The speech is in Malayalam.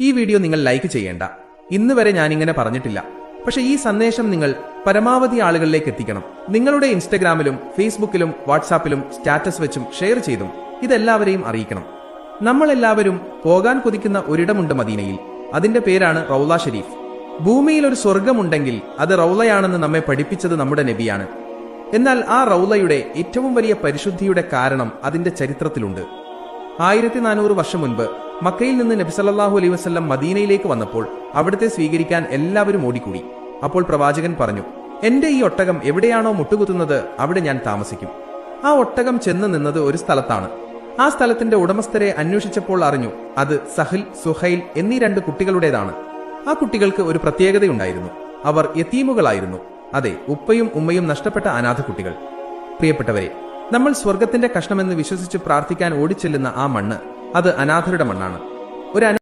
ഈ വീഡിയോ നിങ്ങൾ ലൈക്ക് ചെയ്യേണ്ട. ഇന്ന് വരെ ഞാനിങ്ങനെ പറഞ്ഞിട്ടില്ല. പക്ഷേ ഈ സന്ദേശം നിങ്ങൾ പരമാവധി ആളുകളിലേക്ക് എത്തിക്കണം. നിങ്ങളുടെ ഇൻസ്റ്റഗ്രാമിലും ഫേസ്ബുക്കിലും വാട്സാപ്പിലും സ്റ്റാറ്റസ് വെച്ചും ഷെയർ ചെയ്തും ഇതെല്ലാവരെയും അറിയിക്കണം. നമ്മളെല്ലാവരും പോകാൻ കൊതിക്കുന്ന ഒരിടമുണ്ട് മദീനയിൽ. അതിന്റെ പേരാണ് റൗല ഷെരീഫ്. ഭൂമിയിൽ ഒരു സ്വർഗമുണ്ടെങ്കിൽ അത് റൗലയാണെന്ന് നമ്മെ പഠിപ്പിച്ചത് നമ്മുടെ നബിയാണ്. എന്നാൽ ആ റൗലയുടെ ഏറ്റവും വലിയ പരിശുദ്ധിയുടെ കാരണം അതിന്റെ ചരിത്രത്തിലുണ്ട്. ആയിരത്തി നാനൂറ് വർഷം മുൻപ് മക്കയിൽ നിന്ന് നബി സല്ലല്ലാഹു അലൈഹി വസല്ലം മദീനയിലേക്ക് വന്നപ്പോൾ അവിടുത്തെ സ്വീകരിക്കാൻ എല്ലാവരും ഓടിക്കൂടി. അപ്പോൾ പ്രവാചകൻ പറഞ്ഞു എന്റെ ഈ ഒട്ടകം എവിടെയാണോ മുട്ടുകുത്തുന്നത് അവിടെ ഞാൻ താമസിക്കും. ആ ഒട്ടകം ചെന്ന് നിന്നത് ഒരു സ്ഥലത്താണ്. ആ സ്ഥലത്തിന്റെ ഉടമസ്ഥരെ അന്വേഷിച്ചപ്പോൾ അറിഞ്ഞു അത് സഹിൽ സുഹൈൽ എന്നീ രണ്ട് കുട്ടികളുടേതാണ്. ആ കുട്ടികൾക്ക് ഒരു പ്രത്യേകതയുണ്ടായിരുന്നു. അവർ യത്തീമുകളായിരുന്നു അതെ ഉപ്പയും ഉമ്മയും നഷ്ടപ്പെട്ട അനാഥ കുട്ടികൾ പ്രിയപ്പെട്ടവരെ നമ്മൾ സ്വർഗത്തിന്റെ കഷ്ണമെന്ന് വിശ്വസിച്ച് പ്രാർത്ഥിക്കാൻ ഓടിച്ചെല്ലുന്ന ആ മണ്ണ് അത് അനാഥരുടെ മണ്ണാണ്. ഒരു